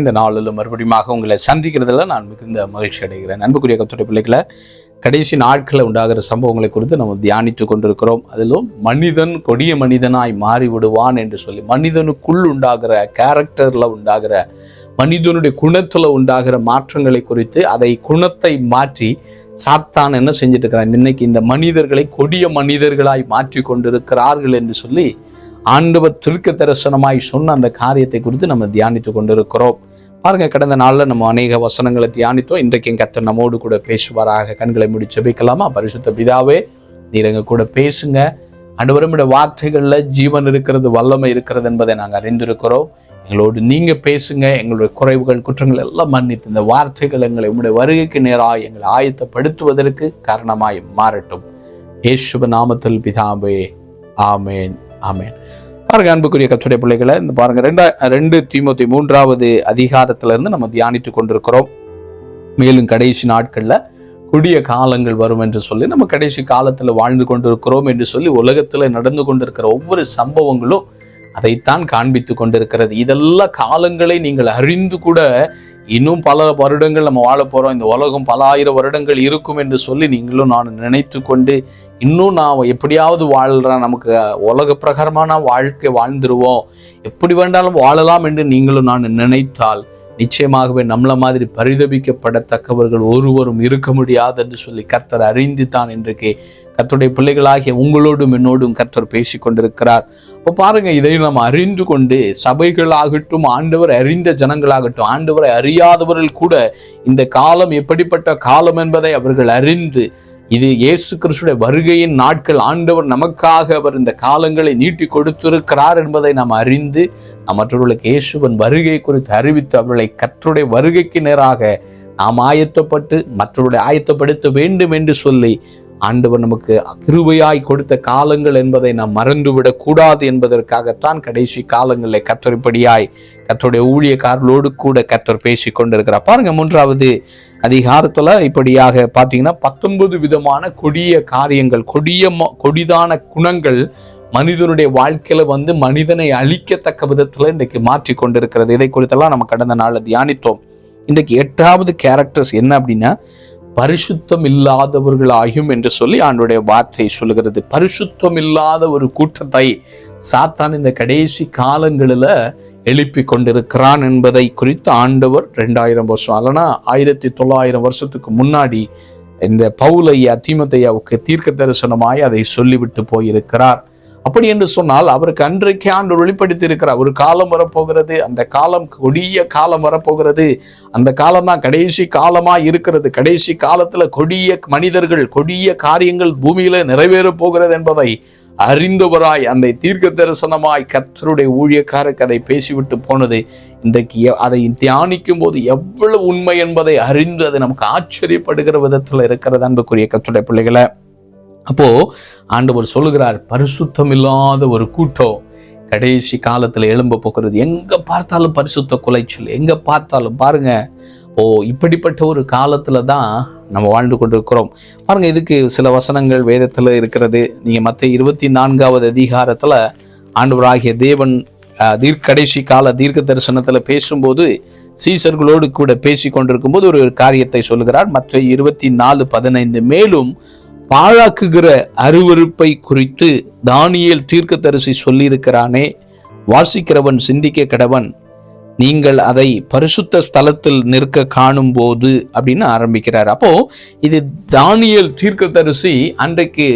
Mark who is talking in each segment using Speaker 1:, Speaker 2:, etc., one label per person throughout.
Speaker 1: இந்த நாளில் மறுபடியும் உங்களை சந்திக்கிறதுல நான் மிகுந்த மகிழ்ச்சி அடைகிறேன். அன்புக்குரிய கத்துடைய பிள்ளைகளை கடைசி நாட்களில் உண்டாகிற சம்பவங்களை குறித்து நம்ம தியானித்து கொண்டிருக்கிறோம். அதிலும் மனிதன் கொடிய மனிதனாய் மாறி விடுவான் என்று சொல்லி மனிதனுக்குள் உண்டாகிற கேரக்டரில் உண்டாகிற மனிதனுடைய குணத்தில் உண்டாகிற மாற்றங்களை குறித்து அதை குணத்தை மாற்றி சாத்தான் என்ன செஞ்சுட்டு இருக்கிறான் இன்னைக்கு இந்த மனிதர்களை கொடிய மனிதர்களாய் மாற்றி கொண்டிருக்கிறார்கள் என்று சொல்லி ஆண்டவர் திருக்க தரிசனமாய் சொன்ன அந்த காரியத்தை குறித்து நம்ம தியானித்து கொண்டிருக்கிறோம். பாருங்க கடந்த நாளில் நம்ம அநேக வசனங்களை தியானித்தோம். இன்றைக்கும் கத்தர் நம்மோடு கூட பேசுவாராக. கண்களை முடிச்சு வைக்கலாமா? பரிசுத்த பிதாவே நீரங்க கூட பேசுங்க. ஆண்டவருடைய வார்த்தைகளில் ஜீவன் இருக்கிறது வல்லமை இருக்கிறது என்பதை நாங்கள் அறிந்திருக்கிறோம். எங்களோடு நீங்க பேசுங்க. எங்களுடைய குறைவுகள் குற்றங்கள் எல்லாம் மன்னித்து இந்த வார்த்தைகள் எங்களை உங்களுடைய வருகைக்கு நேராக எங்களை ஆயத்தப்படுத்துவதற்கு காரணமாய் மாறட்டும். இயேசுவ நாமத்தில் பிதாவே ஆமேன் ஆமேன். பாருங்க அன்புக்குரிய கத்துடைய பிள்ளைகளை இந்த பாருங்க ரெண்டா ரெண்டு திமுத்தி மூன்றாவது அதிகாரத்திலிருந்து நம்ம தியானித்து கொண்டிருக்கிறோம். மேலும் கடைசி நாட்கள்ல குடிய காலங்கள் வரும் என்று சொல்லி நம்ம கடைசி காலத்துல வாழ்ந்து கொண்டிருக்கிறோம் என்று சொல்லி உலகத்துல நடந்து கொண்டிருக்கிற ஒவ்வொரு சம்பவங்களும் அதைத்தான் காண்பித்து கொண்டிருக்கிறது. இதெல்லாம் காலங்களை நீங்கள் அறிந்து கூட இன்னும் பல வருடங்கள் நம்ம வாழ போகிறோம் இந்த உலகம் பல ஆயிரம் வருடங்கள் இருக்கும் என்று சொல்லி நீங்களும் நான் நினைத்து கொண்டு இன்னும் நான் எப்படியாவது வாழ்கிறேன் நமக்கு உலக பிரகாரமான வாழ்க்கை வாழ்ந்துருவோம். எப்படி வேண்டாலும் வாழலாம் என்று நீங்களும் நான் நினைத்தால் நிச்சயமாகவே நம்மளை மாதிரி பரிதபிக்கப்படத்தக்கவர்கள் ஒருவரும் இருக்க முடியாது என்று சொல்லி கர்த்தர் அறிந்து தான் இன்றைக்கு கத்தருடைய பிள்ளைகளாகிய உங்களோடும் என்னோடும் கர்த்தர் பேசி கொண்டிருக்கிறார். இப்போ பாருங்க இதை நாம் அறிந்து கொண்டு சபைகளாகட்டும் ஆண்டவர் அறிந்த ஜனங்களாகட்டும் ஆண்டவரை அறியாதவர்கள் கூட இந்த காலம் எப்படிப்பட்ட காலம் என்பதை அவர்கள் அறிந்து இது இயேசு கிறிஸ்துடைய வருகையின் நாட்கள் ஆண்டவர் நமக்காக அவர் இந்த காலங்களை நீட்டி கொடுத்திருக்கிறார் என்பதை நாம் அறிந்து நாம் மற்றவர்களுக்கு இயேசுவன் வருகை குறித்து அறிவித்து அவர்களை கற்றுடைய வருகைக்கு நேராக நாம் ஆயத்தப்பட்டு மற்றவர்களை ஆயத்தப்படுத்த வேண்டும் என்று சொல்லி ஆண்டவர் நமக்கு கிருபையாய் கொடுத்த காலங்கள் என்பதை நாம் மறந்துவிடக் கூடாது என்பதற்காகத்தான் கடைசி காலங்களில் கத்தரிப்படியாய் கத்தருடைய ஊழியக்காரர்களோடு கூட கத்தர் பேசி கொண்டிருக்கிறார். பாருங்க மூன்றாவது அதிகாரத்துல இப்படியாக பார்த்தீங்கன்னா பத்தொன்பது விதமான கொடிய காரியங்கள் கொடிய கொடிதான குணங்கள் மனிதனுடைய வாழ்க்கையில வந்து மனிதனை அழிக்கத்தக்க விதத்துல இன்றைக்கு மாற்றி கொண்டிருக்கிறது. இதை குறித்தெல்லாம் நம்ம கடந்த நாளில் தியானித்தோம். இன்றைக்கு எட்டாவது கேரக்டர்ஸ் என்ன அப்படின்னா பரிசுத்தம் இல்லாதவர்கள் ஆகும் என்று சொல்லி ஆண்டுடைய வார்த்தை சொல்லுகிறது. பரிசுத்தம் இல்லாத ஒரு கூட்டத்தை சாத்தான் இந்த கடைசி காலங்களில் எழுப்பி கொண்டிருக்கிறான் என்பதை குறித்து ஆண்டவர் ரெண்டாயிரம் வருஷம் அல்லனா ஆயிரத்தி தொள்ளாயிரம் வருஷத்துக்கு முன்னாடி இந்த பவுலையா தீமத்தையாவுக்கு தீர்க்க தரிசனமாய் அதை சொல்லிவிட்டு போயிருக்கிறார். அப்படி என்று சொன்னால் அவருக்கு அன்றைக்கு ஆண்டு வெளிப்படுத்தி இருக்கிறார் ஒரு காலம் வரப்போகிறது அந்த காலம் கொடிய காலம் வரப்போகிறது. அந்த காலம் தான் கடைசி காலமாக இருக்கிறது. கடைசி காலத்தில் கொடிய மனிதர்கள் கொடிய காரியங்கள் பூமியில நிறைவேறப் போகிறது என்பதை அறிந்தவராய் அந்த தீர்க்க தரிசனமாய் கத்தருடைய ஊழியக்காரருக்கு அதை பேசிவிட்டு போனது. இன்றைக்கு அதை தியானிக்கும் போது எவ்வளவு உண்மை என்பதை அறிந்து அது நமக்கு ஆச்சரியப்படுகிற விதத்தில் இருக்கிறது அன்புக்குரிய கத்துடைய பிள்ளைகளை. அப்போ ஆண்டவர் சொல்லுகிறார் பரிசுத்தம் இல்லாத ஒரு கூட்டம் கடைசி காலத்தில் எழும்ப போக்குறது எங்கே பார்த்தாலும் பரிசுத்த குலைச்சல் எங்கே பார்த்தாலும் பாருங்க. ஓ இப்படிப்பட்ட ஒரு காலத்தில் தான் நம்ம வாழ்ந்து கொண்டிருக்கிறோம். பாருங்கள் இதுக்கு சில வசனங்கள் வேதத்தில் இருக்கிறது. நீங்கள் மற்ற இருபத்தி நான்காவது அதிகாரத்தில் ஆண்டவராகிய தேவன் தீர்க்கடைசி கடைசி கால தீர்க்க தரிசனத்தில் பேசும்போது சீசர்களோடு கூட பேசி கொண்டிருக்கும் போது ஒரு காரியத்தை சொல்லுகிறார். மற்ற இருபத்தி நாலு பதினைந்து மேலும் பாழாக்குகிற அருவருப்பை குறித்து தானியல் தீர்க்கதரிசி சொல்லியிருக்கிறானே. வாசிக்கிறவன் சிந்திக்க கடவன் நீங்கள் அதை பரிசுத்த ஸ்தலத்தில் நிற்க காணும் போது அப்படின்னு ஆரம்பிக்கிறார். அப்போ இது தானியல் தீர்க்கதரிசி அன்றைக்கு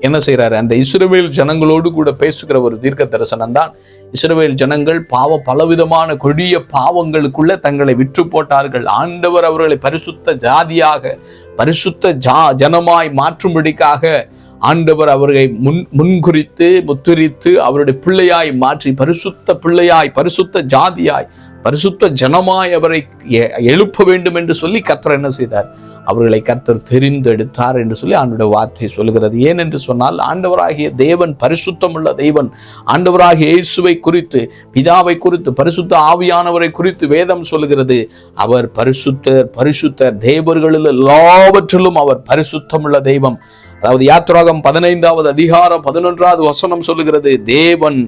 Speaker 1: என்ன செய்கிறாரு அந்த இஸ்ரவேல் ஜனங்களோடு கூட பேசுகிற ஒரு தீர்க்க தரிசனம் தான் இஸ்ரவேல் ஜனங்கள் பாவ பலவிதமான கொடிய பாவங்களுக்குள்ள தங்களை விற்று போட்டார்கள். ஆண்டவர் அவர்களை பரிசுத்த ஜாதியாக பரிசுத்த ஜா ஜனமாய் மாற்றும்படிக்காக ஆண்டவர் அவர்களை முன் முன்குறித்து முத்துரித்து அவருடைய பிள்ளையாய் மாற்றி பரிசுத்த பிள்ளையாய் பரிசுத்த ஜாதியாய் பரிசுத்த ஜனமாய் அவரை எழுப்ப வேண்டும் என்று சொல்லி கத்தர் என்ன செய்தார்? அவர்களை கர்த்தர் தெரிந்தெடுத்தார் என்று சொல்லி ஆண்டுடைய வார்த்தை சொல்கிறது ஏன் என்று சொன்னால் ஆண்டவராகிய தேவன் பரிசுத்தமுள்ள தெய்வன் ஆண்டவராகிய இயேசுவை குறித்து பிதாவை குறித்து பரிசுத்த ஆவியானவரை குறித்து வேதம் சொல்லுகிறது. அவர் பரிசுத்தர் பரிசுத்தர் தேவர்களில் எல்லாவற்றிலும் அவர் பரிசுத்தமுள்ள தெய்வம். அதாவது யாத்ராகம் பதினைந்தாவது அதிகாரம் பதினொன்றாவது வசனம் சொல்லுகிறது தேவன்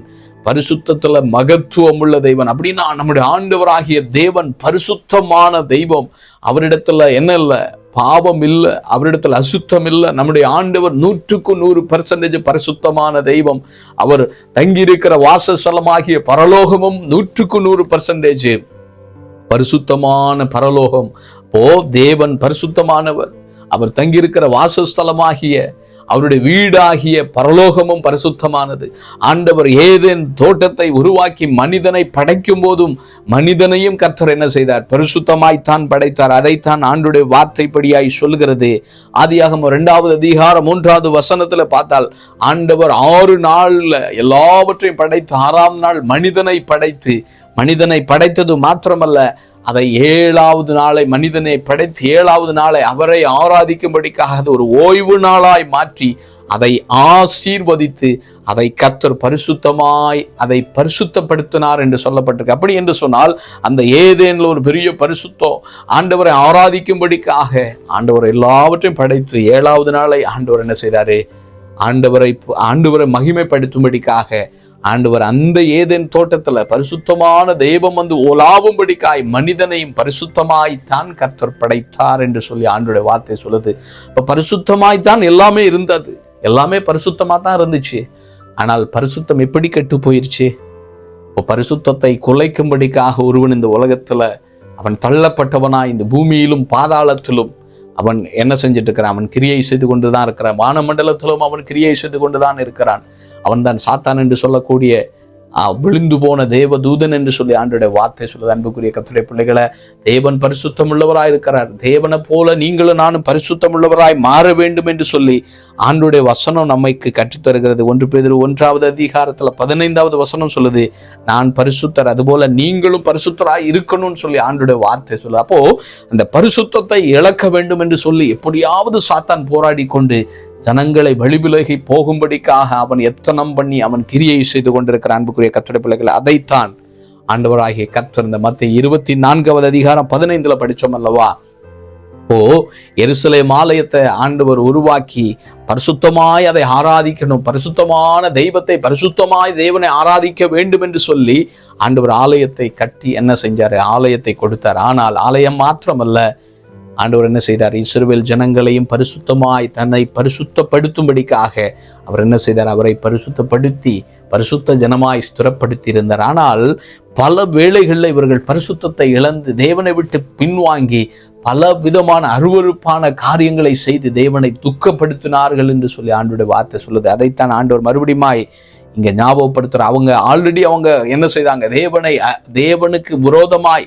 Speaker 1: பரிசுத்தத்துல மகத்துவம் உள்ள தெய்வன். அப்படின்னா நம்முடைய ஆண்டவராகிய தேவன் பரிசுத்தமான தெய்வம். அவரிடத்துல என்ன இல்லை? பாவம் இல்லை அவரிடத்துல அசுத்தம் இல்லை நம்முடைய ஆண்டவர் நூற்றுக்கு நூறு பர்சன்டேஜ் பரிசுத்தமான தெய்வம். அவர் தங்கியிருக்கிற வாசஸ்தலமாகிய பரலோகமும் நூற்றுக்கு நூறு பர்சன்டேஜ் பரிசுத்தமான பரலோகம். ஓ தேவன் பரிசுத்தமானவர். அவர் தங்கியிருக்கிற வாசஸ்தலமாகிய அவருடைய வீடாகிய பரலோகமும் பரிசுத்தமானது. ஆண்டவர் ஏதேன் தோட்டத்தை உருவாக்கி மனிதனை படைக்கும் போதும் மனிதனையும் கர்த்தர் என்ன செய்தார்? பரிசுத்தமாய்த்தான் படைத்தார். அதைத்தான் ஆண்டுடைய வார்த்தைப்படியாய் சொல்கிறது ஆதியாகம இரண்டாவது அதிகாரம் மூன்றாவது வசனத்தில் பார்த்தால் ஆண்டவர் ஆறு நாள்ல எல்லாவற்றையும் படைத்து ஆறாம் நாள் மனிதனை படைத்து மனிதனை படைத்தது மாத்திரமல்ல அதை ஏழாவது நாளை மனிதனை படைத்து ஏழாவது நாளை அவரை ஆராதிக்கும்படிக்காக அது ஒரு ஓய்வு நாளாய் மாற்றி அதை ஆசீர்வதித்து அதை கத்தர் பரிசுத்தமாய் அதை பரிசுத்தப்படுத்தினார் என்று சொல்லப்பட்டிருக்கு. அப்படி என்று சொன்னால் அந்த ஏதேனில் ஒரு பெரிய பரிசுத்தம் ஆண்டவரை ஆராதிக்கும்படிக்காக ஆண்டவர் எல்லாவற்றையும் படைத்து ஏழாவது நாளை ஆண்டவர் என்ன செய்தார்? ஆண்டவரை ஆண்டவரை மகிமைப்படுத்தும்படிக்காக ஆண்டவர் அந்த ஏதேன் தோட்டத்துல பரிசுத்தமான தெய்வம் வந்து ஓலாவும்படிக்காய் மனிதனையும் பரிசுத்தமாய் தான் கர்த்தர் படைத்தார் என்று சொல்லி ஆண்டுடைய வார்த்தை சொல்லுது. இப்போ பரிசுத்தமாய் தான் எல்லாமே இருந்தது. எல்லாமே பரிசுத்தமாக தான் இருந்துச்சு. ஆனால் பரிசுத்தம் எப்படி கெட்டு போயிருச்சு இப்போ பரிசுத்தத்தை குலைக்கும்படிக்காக ஒருவன் இந்த உலகத்துல அவன் தள்ளப்பட்டவனாய் இந்த பூமியிலும் பாதாளத்திலும் அவன் என்ன செஞ்சுட்டு இருக்கிறான் அவன் கிரியை செய்து கொண்டு தான் இருக்கிறான். வானமண்டலத்திலும் அவன் கிரியை செய்து கொண்டு தான் இருக்கிறான். அவன் தான் சாத்தான் என்று சொல்லக்கூடிய விழுந்து போன தேவ தூதன் என்று சொல்லி ஆண்டுடைய வார்த்தை சொல்லுது. அன்புக்குரிய கத்துரை பிள்ளைகளை தேவன் பரிசுத்தம் உள்ளவராய் இருக்கிறார். தேவனை போல நீங்களும் நானும் பரிசுத்தம் உள்ளவராய் மாற வேண்டும் என்று சொல்லி ஆண்டுடைய வசனம் நம்மைக்கு கற்றுத் தருகிறது ஒன்று பேர் ஒன்றாவது அதிகாரத்தில் பதினைந்தாவது வசனம் சொல்லுது நான் பரிசுத்தர் அதுபோல நீங்களும் பரிசுத்தராய் இருக்கணும்னு சொல்லி ஆண்டுடைய வார்த்தை சொல்லுது. அப்போ அந்த பரிசுத்தத்தை இழக்க வேண்டும் என்று சொல்லி எப்படியாவது சாத்தான் போராடி கொண்டு ஜனங்களை வழிவிலகி போகும்படிக்காக அவன் எத்தனம் பண்ணி அவன் கிரியை செய்து கொண்டிருக்கிற அன்புக்குரிய கத்துடைய பிள்ளைகள் அதைத்தான் ஆண்டவராகிய கத்தர் இந்த மத்திய இருபத்தி நான்காவது அதிகாரம் பதினைந்துல படிச்சோம் அல்லவா? ஓ எருசலேம் ஆலயத்தை ஆண்டவர் உருவாக்கி பரிசுத்தமாய் அதை ஆராதிக்கணும் பரிசுத்தமான தெய்வத்தை பரிசுத்தமாய் தேவனை ஆராதிக்க வேண்டும் என்று சொல்லி ஆண்டவர் ஆலயத்தை கட்டி என்ன செஞ்சார்? ஆலயத்தை கொடுத்தார். ஆனால் ஆலயம் மாத்திரமல்ல ஆண்டவர் என்ன செய்தார்? இஸ்ரவேல் ஜனங்களையும் பரிசுத்தமாய் தன்னை பரிசுத்தப்படுத்தும்படிக்காக அவர் என்ன செய்தார்? அவரை பரிசுத்தப்படுத்தி பரிசுத்த ஜனமாய் ஸ்திரப்படுத்தி இருந்தார் ஆனால் பல வேளைகளில் இவர்கள் பரிசுத்தத்தை இழந்து தேவனை விட்டு பின்வாங்கி பல விதமான அருவருப்பான காரியங்களை செய்து தேவனை துக்கப்படுத்தினார்கள் என்று சொல்லி ஆண்டோட வார்த்தை சொல்லுது. அதைத்தான் ஆண்டவர் மறுபடியுமாய் இங்கே ஞாபகப்படுத்துகிற அவங்க ஆல்ரெடி அவங்க என்ன செய்தாங்க? தேவனை தேவனுக்கு விரோதமாய்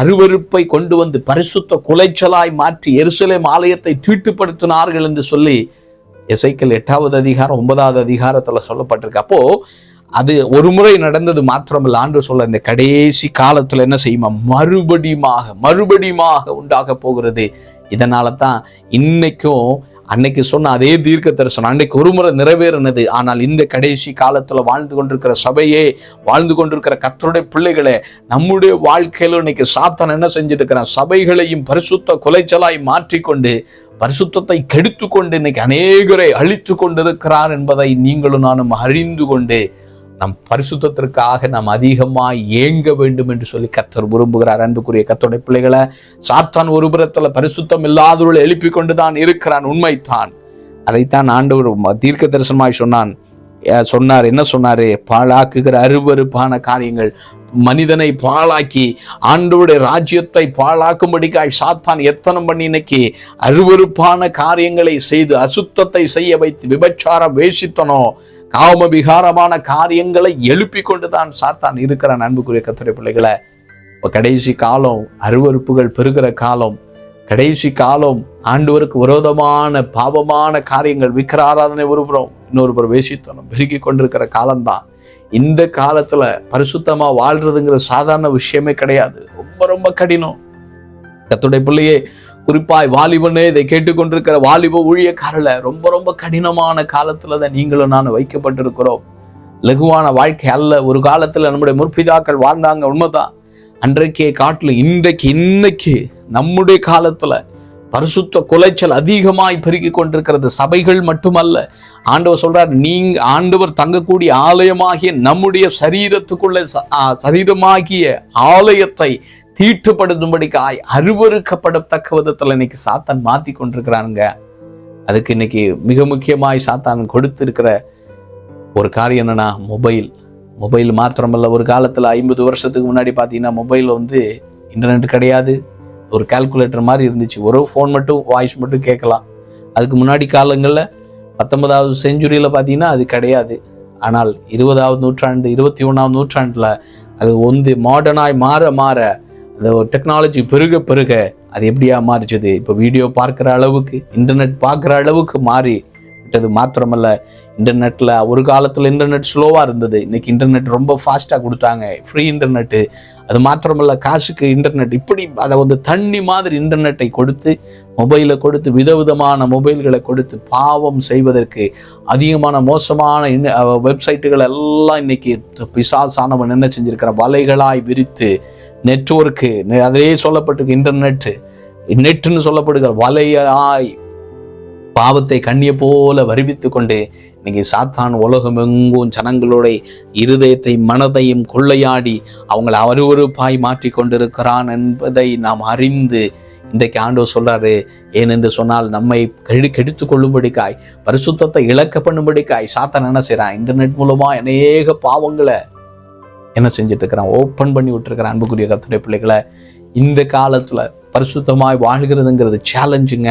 Speaker 1: அருவருப்பை கொண்டு வந்து பரிசுத்த குலைச்சலாய் மாற்றி எருசலேம் ஆலயத்தை தீட்டுப்படுத்தினார்கள் என்று சொல்லி எசைக்கல் எட்டாவது அதிகாரம் ஒன்பதாவது அதிகாரத்தில் சொல்லப்பட்டிருக்கு. அப்போ அது ஒரு முறை நடந்தது மாத்திரமல்ல. ஆண்டு சொல்ல இந்த கடைசி காலத்தில் என்ன செய்யுமா? மறுபடியுமாக மறுபடியுமாக உண்டாக போகிறது. இதனால தான் இன்னைக்கும் அன்னைக்கு சொன்ன அதே தீர்க்க தரிசனம் அன்னைக்கு ஒரு முறை நிறைவேறினது. ஆனால் இந்த கடைசி காலத்தில் வாழ்ந்து கொண்டிருக்கிற சபையே வாழ்ந்து கொண்டிருக்கிற கத்தருடைய பிள்ளைகளை நம்முடைய வாழ்க்கையில் இன்னைக்கு சாத்தன் என்ன செஞ்சுட்டு இருக்கிறான் சபைகளையும் பரிசுத்த குலைச்சலாய் மாற்றிக்கொண்டு பரிசுத்தத்தை கெடுத்து கொண்டு இன்னைக்கு அநேகரை அழித்து கொண்டிருக்கிறார் என்பதை நீங்களும் நானும் அறிந்து கொண்டு நம் பரிசுத்தத்திற்காக நாம் அதிகமாக ஏங்க வேண்டும் என்று சொல்லி கத்தர் விரும்புகிறார். அன்புக்குரிய கத்தோடைய பிள்ளைகளை சாத்தான் ஒரு புறத்தில் பரிசுத்தம் இல்லாதவர்களை எழுப்பி கொண்டுதான் இருக்கிறான் உண்மைத்தான் அதைத்தான் ஆண்டவர் தீர்க்க தரிசனமாய் சொன்னான் சொன்னார் என்ன சொன்னாரு? பாழாக்குகிற அருவருப்பான காரியங்கள் மனிதனை பாழாக்கி ஆண்டவருடைய ராஜ்யத்தை பாழாக்கும்படிக்காய் சாத்தான் எத்தனை பண்ணி இன்னைக்கு அருவருப்பான காரியங்களை செய்து அசுத்தத்தை செய்ய வைத்து விபச்சாரம் வேஷித்தனோ காம விகாரமான காரியங்களை எழுப்பி கொண்டு தான் சாத்தான் இருக்கிற அன்புக்குரிய கத்துரை பிள்ளைகளை இப்போ கடைசி காலம் அருவருப்புகள் பெருகிற காலம் கடைசி காலம் ஆண்டவருக்கு விரோதமான பாவமான காரியங்கள் விக்கிர ஆராதனை ஒருபுறம் இன்னொரு புறம் வேசித்தனம் பெருகி கொண்டிருக்கிற காலம்தான். இந்த காலத்துல பரிசுத்தமா வாழ்றதுங்கிற சாதாரண விஷயமே கிடையாது. ரொம்ப ரொம்ப கடினம். கத்துடைய பிள்ளையே குறிப்பாய் வாலிபனே இதை கேட்டுக்கொண்டிருக்கிற வாலிப ஊழியக்காரல ரொம்ப ரொம்ப கடினமான காலத்துல தான் நீங்களும் நான் வைக்கப்பட்டிருக்கிறோம். லகுவான வாழ்க்கை அல்ல. ஒரு காலத்துல நம்முடைய முற்பிதாக்கள் வாழ்ந்தாங்க உண்மைதான். அன்றைக்கே காட்டிலும் இன்றைக்கு இன்னைக்கு நம்முடைய காலத்துல பரிசுத்த குலைச்சல் அதிகமாய் பெருகி கொண்டிருக்கிறது. சபைகள் மட்டுமல்ல. ஆண்டவர் சொல்றார் நீங்க ஆண்டவர் தங்கக்கூடிய ஆலயமாகிய நம்முடைய சரீரத்துக்குள்ள ச- சரீரமாகிய ஆலயத்தை தீட்டுப்படுத்தும்படிக்காய் அருவறுக்கப்படத்தக்க விதத்தில் இன்னைக்கு சாத்தான் மாத்தி கொண்டிருக்கிறானுங்க. அதுக்கு இன்னைக்கு மிக முக்கியமாய் சாத்தான் கொடுத்திருக்கிற ஒரு காரியம் என்னன்னா மொபைல். மொபைல் மாத்திரமல்ல ஒரு காலத்தில் ஐம்பது வருஷத்துக்கு முன்னாடி பார்த்தீங்கன்னா மொபைல் வந்து இன்டர்நெட் கிடையாது. ஒரு கால்குலேட்டர் மாதிரி இருந்துச்சு. ஒரு ஃபோன் மட்டும் வாய்ஸ் மட்டும் கேட்கலாம். அதுக்கு முன்னாடி காலங்களில் பத்தொன்பதாவது செஞ்சுரியில் பார்த்தீங்கன்னா அது கிடையாது. ஆனால் இருபதாவது நூற்றாண்டு இருபத்தி ஒன்றாவது நூற்றாண்டில் அது வந்து மாடர்னாய் மாற மாற அந்த டெக்னாலஜி பெருக பெருக அது எப்படியா மாறிச்சது? இப்போ வீடியோ பார்க்குற அளவுக்கு இன்டர்நெட் பார்க்குற அளவுக்கு மாறி விட்டது. மாத்திரமல்ல இன்டர்நெட்டில் ஒரு காலத்தில் இன்டர்நெட் ஸ்லோவாக இருந்தது. இன்னைக்கு இன்டர்நெட் ரொம்ப ஃபாஸ்ட்டாக கொடுத்தாங்க. ஃப்ரீ இன்டர்நெட்டு அது மாத்திரமல்ல காசுக்கு இன்டர்நெட் இப்படி அதை வந்து தண்ணி மாதிரி இன்டர்நெட்டை கொடுத்து மொபைலை கொடுத்து விதவிதமான மொபைல்களை கொடுத்து பாவம் செய்வதற்கு அதிகமான மோசமான இன் வெப்சைட்டுகள் எல்லாம் இன்னைக்கு பிசாசானவன் என்ன செஞ்சுருக்கிற? வலைகளாய் விரித்து நெட்வொர்க்கு அதே சொல்லப்பட்டிருக்கு இன்டர்நெட்டு நெட்டுன்னு சொல்லப்படுகிற வலையாய் பாவத்தை கண்ணிய போல வருவித்து கொண்டு இன்னைக்கு சாத்தான் உலகம் எங்கும் ஜனங்களுடைய இருதயத்தை மனதையும் கொள்ளையாடி அவங்களை அருவருப்பாய் மாற்றி கொண்டிருக்கிறான் என்பதை நாம் அறிந்து இன்றைக்கு ஆண்டவர் சொல்றாரு ஏனென்று சொன்னால் நம்மை கெடு கெடுத்து கொள்ளும்படிக்காய் பரிசுத்தத்தை இழக்க பண்ணும்படிக்காய் சாத்தான் என்ன செய்றான்? இன்டர்நெட் மூலமா அநேக பாவங்களை என்ன செஞ்சிட்ருக்கிறான்? ஓப்பன் பண்ணி விட்டுருக்கிறான் அன்புக்குரிய கத்துடைய பிள்ளைகளை. இந்த காலத்தில் பரிசுத்தமாய் வாழ்கிறதுங்கிறது சேலஞ்சுங்க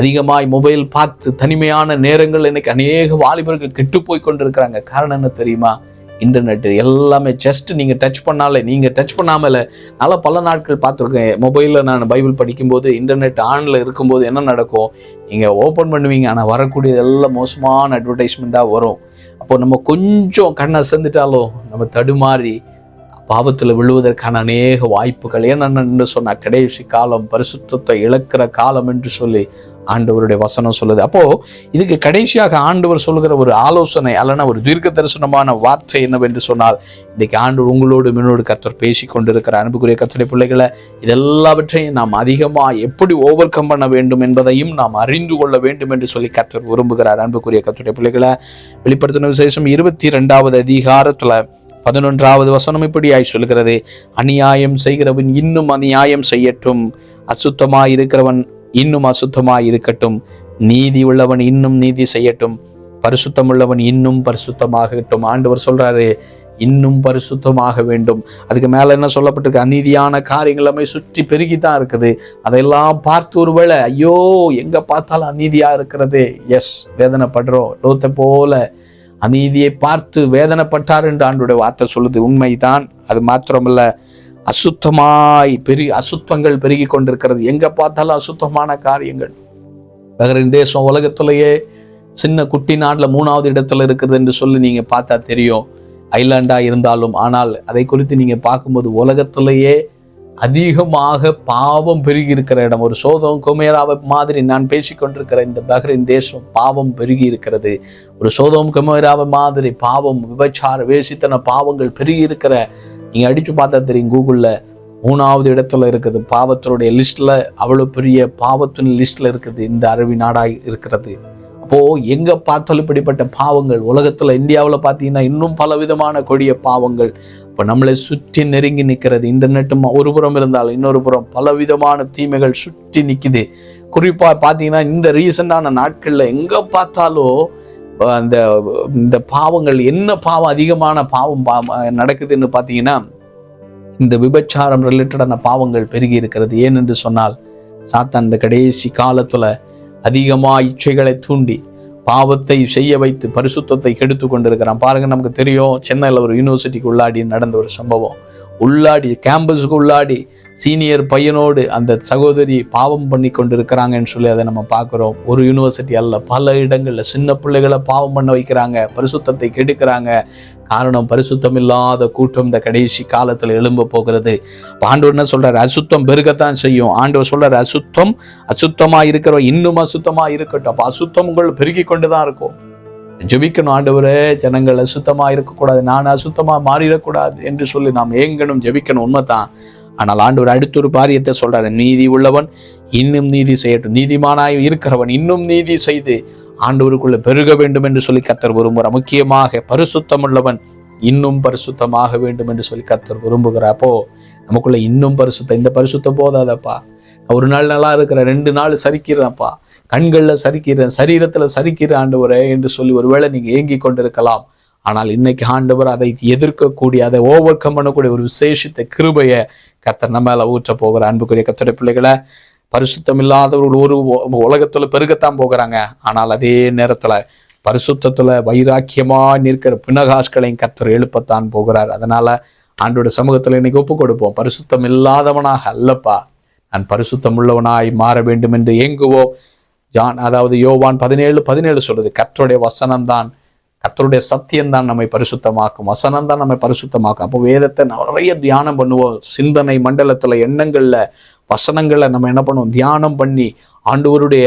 Speaker 1: அதிகமாய் மொபைல் பார்த்து தனிமையான நேரங்கள் இன்னைக்கு அநேக வாலிபர்கள் கெட்டு போய் கொண்டிருக்கிறாங்க. காரணம் என்ன தெரியுமா? இன்டர்நெட்டு எல்லாமே ஜஸ்ட் நீங்கள் டச் பண்ணாலே நீங்கள் டச் பண்ணாமல். நல்லா பல நாட்கள் பார்த்துருக்கேன். மொபைலில் நான் பைபிள் படிக்கும்போது இன்டர்நெட் ஆனில் இருக்கும்போது என்ன நடக்கும்? நீங்கள் ஓப்பன் பண்ணுவீங்க ஆனால் வரக்கூடியது எல்லாம் மோசமான அட்வர்டைஸ்மெண்ட்டாக வரும். அப்போ நம்ம கொஞ்சம் கண்ணை அசந்துட்டாலும் நம்ம தடுமாறி பாவத்தில் விழுவதற்கான அநேக வாய்ப்புகள். ஏன்னா சொன்னால் கடைசி காலம் பரிசுத்தத்தை இழக்கிற காலம் என்று சொல்லி ஆண்டவருடைய வசனம் சொல்லுது. அப்போ இதுக்கு கடைசியாக ஆண்டவர் சொல்லுகிற ஒரு ஆலோசனை அல்லனா ஒரு தீர்க்க தரிசனமான வார்த்தை என்னவென்று சொன்னால் இன்னைக்கு ஆண்டவர் உங்களோடு மின்னோடு கத்தர் பேசி கொண்டிருக்கிற அன்புக்குரிய கர்த்தருடைய பிள்ளைகளை இதெல்லாவற்றையும் நாம் அதிகமாக எப்படி ஓவர் கம் பண்ண வேண்டும் என்பதையும் நாம் அறிந்து கொள்ள வேண்டும் என்று சொல்லி கத்தர் விரும்புகிறார். அன்புக்குரிய கத்துடைய பிள்ளைகளை வெளிப்படுத்தின விசேஷம் இருபத்தி ரெண்டாவது அதிகாரத்துல பதினொன்றாவது வசனம் இப்படியாய் சொல்கிறது அநியாயம் செய்கிறவன் இன்னும் அநியாயம் செய்யட்டும். அசுத்தமாய் இருக்கிறவன் இன்னும் அசுத்தமாய் இருக்கட்டும். நீதி உள்ளவன் இன்னும் நீதி செய்யட்டும். பரிசுத்தம் உள்ளவன் இன்னும் பரிசுத்தமாகட்டும். ஆண்டவர் சொல்றாரு இன்னும் பரிசுத்தமாக வேண்டும். அதுக்கு மேல என்ன சொல்லப்பட்டிருக்கு? அநீதியான காரியங்கள் எல்லாமே சுற்றி பெருகி தான் இருக்குது. அதையெல்லாம் பார்த்து ஒருவேளை ஐயோ எங்க பார்த்தாலும் அநீதியா இருக்கிறது? எஸ் வேதனைப்படுறோம். லோத்தை போல அநீதியை பார்த்து வேதனைப்பட்டார் என்று ஆண்டுடைய வார்த்தை சொல்லுது. உண்மைதான். அது மாத்திரமல்ல அசுத்தமாய் பெரிய அசுத்தங்கள் பெருகி கொண்டிருக்கிறது. எங்கே பார்த்தாலும் அசுத்தமான காரியங்கள். பகரின் தேசம் உலகத்திலேயே சின்ன குட்டி நாட்டில் மூணாவது இடத்துல இருக்குது என்று சொல்லி நீங்கள் பார்த்தா தெரியும். ஐலாண்டாக இருந்தாலும் ஆனால் அதை குறித்து நீங்கள் பார்க்கும்போது உலகத்திலேயே அதிகமாக பாவம் பெருகி இருக்கிற இடம். ஒரு சோதம் குமேராவை மாதிரி நான் பேசிக்கொண்டிருக்கிற இந்த பஹ்ரைன் தேசம் பாவம் பெருகி இருக்கிறது ஒரு சோதம் குமேராவை மாதிரி பாவம் விபச்சார வேசித்தன பாவங்கள் பெருகி இருக்கிற நீங்கள் அடித்து பார்த்தா தெரியும் கூகுளில் மூணாவது இடத்துல இருக்குது. பாவத்தினுடைய லிஸ்ட்டில் அவ்வளோ பெரிய பாவத்தின் லிஸ்ட்டில் இருக்குது. இந்த அருவி நாடாக இருக்கிறது. அப்போது எங்கே பார்த்தாலும் இப்படிப்பட்ட பாவங்கள்? உலகத்தில் இந்தியாவில் பார்த்தீங்கன்னா இன்னும் பல விதமான கொடிய பாவங்கள். இப்போ நம்மளை சுற்றி நெருங்கி நிற்கிறது. இன்டர்நெட்டும் ஒரு புறம் இருந்தாலும் இன்னொரு புறம் பல விதமான தீமைகள் சுற்றி நிற்குது குறிப்பாக பார்த்தீங்கன்னா இந்த ரீசண்டான நாட்களில் எங்கே பார்த்தாலும் அந்த இந்த பாவங்கள் என்ன பாவம் அதிகமான பாவம் பா- நடக்குதுன்னு பார்த்தீங்கன்னா இந்த விபச்சாரம் ரிலேட்டடான பாவங்கள் பெருகி இருக்கிறது. ஏனென்று சொன்னால் சாத்தான் இந்த கடைசி காலத்தில் அதிகமாக இச்சைகளை தூண்டி பாவத்தை செய்ய வைத்து பரிசுத்தத்தை கெடுத்து கொண்டிருக்கிறான். பாருங்க நமக்கு தெரியும் சென்னையில் ஒரு யூனிவர்சிட்டிக்கு உள்ளாடி நடந்த ஒரு சம்பவம். உள்ளாடி கேம்பஸுக்கு உள்ளாடி சீனியர் பையனோடு அந்த சகோதரி பாவம் பண்ணி கொண்டிருக்கிறாங்கன்னு சொல்லி அதை நம்ம பார்க்குறோம். ஒரு யூனிவர்சிட்டி அல்ல பல இடங்களில் சின்ன பிள்ளைகளை பாவம் பண்ண வைக்கிறாங்க பரிசுத்தத்தை கெடுக்கிறாங்க. காரணம் பரிசுத்தம் இல்லாத கூட்டம் இந்த கடைசி காலத்தில் எழும்ப போகிறது. அப்ப ஆண்டவர் என்ன சொல்றாரு? அசுத்தம் பெருகத்தான் செய்யும். ஆண்டவர் சொல்றாரு அசுத்தம் அசுத்தமா இருக்கிற இன்னும் அசுத்தமா இருக்கட்டும். அப்ப அசுத்தம் உங்கள் பெருகி கொண்டு தான் இருக்கும். ஜெபிக்கணும் ஆண்டவரே ஜனங்கள் அசுத்தமாக இருக்கக்கூடாது நான் அசுத்தமாக மாறிடக்கூடாது என்று சொல்லி நாம் ஏங்கணும் ஜெபிக்கணும் உண்மைதான். ஆனால் ஆண்டவர் அடுத்த ஒரு பாரியத்தை சொல்றாரு நீதி உள்ளவன் இன்னும் நீதி செய்யட்டும். நீதிமானாய் இருக்கிறவன் இன்னும் நீதி செய்து ஆண்டவருக்குள்ள பெருக வேண்டும் என்று சொல்லி கத்தர் விரும்புகிறார். முக்கியமாக பரிசுத்தம் உள்ளவன் இன்னும் பரிசுத்தமாக வேண்டும் என்று சொல்லி கத்தர் விரும்புகிறார். அப்போ நமக்குள்ள இன்னும் பரிசுத்தம். இந்த பரிசுத்தம் போதாதப்பா. ஒரு நாள் நல்லா இருக்கிறேன் ரெண்டு நாள் சரிக்கிறேன்ப்பா. கண்களில் சரிக்கிறேன் சரீரத்தில் சரிக்கிற ஆண்டவரே என்று சொல்லி ஒருவேளை நீங்கள் ஏங்கி கொண்டிருக்கலாம். ஆனால் இன்னைக்கு ஆண்டவர் அதை எதிர்க்கக்கூடிய அதை ஓவர் கம் பண்ணக்கூடிய ஒரு விசேஷித்த கிருபையை கத்தர் நம்ம மேல ஊற்ற போகிற அன்புக்குரிய கத்தரை பிள்ளைகளை பரிசுத்தம் இல்லாதவர்கள் ஒரு உலகத்தில் உலகத்துல பெருகத்தான் போகிறாங்க. ஆனால் அதே நேரத்துல பரிசுத்தத்துல வைராக்கியமா நிற்கிற பினகாஸ்களையும் கத்தர் எழுப்பத்தான் போகிறார். அதனால ஆண்டோட சமூகத்துல இன்னைக்கு ஒப்பு கொடுப்போம். பரிசுத்தம் இல்லாதவனாக அல்லப்பா. நான் பரிசுத்தம் உள்ளவனாய் மாற வேண்டும் என்று ஏங்குவோம். ஜான் அதாவது யோவான் பதினேழு பதினேழு சொல்றது கத்தருடைய வசனம்தான் கர்த்தருடைய சத்தியம்தான் நம்மை பரிசுத்தமாக்கும் வசனம் தான் நம்மை பரிசுத்தமாக்கும். அப்போ வேதத்தை நிறைய தியானம் பண்ணுவோம். சிந்தனை மண்டலத்தில் எண்ணங்களில் வசனங்களை நம்ம என்ன பண்ணுவோம்? தியானம் பண்ணி ஆண்டவருடைய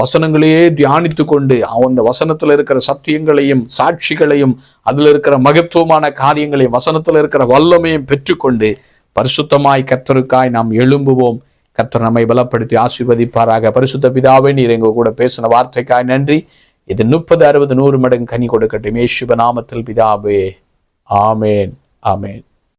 Speaker 1: வசனங்களையே தியானித்து கொண்டு அந்த வசனத்தில் இருக்கிற சத்தியங்களையும் சாட்சிகளையும் அதில் இருக்கிற மகத்துவமான காரியங்களையும் வசனத்தில் இருக்கிற வல்லமையும் பெற்றுக்கொண்டு பரிசுத்தமாய் கர்த்தருக்காய் நாம் எழும்புவோம். கர்த்தர் நம்மை பலப்படுத்தி ஆசீர்வதிப்பாராக. பரிசுத்த பிதாவே நீர் எங்க கூட பேசின வார்த்தைக்காய் நன்றி. இது முப்பது அறுபது நூறு மடங்கு கனி கொடுக்கட்டும். ஏசுப நாமத்தில் பிதாவே. ஆமேன். ஆமேன்.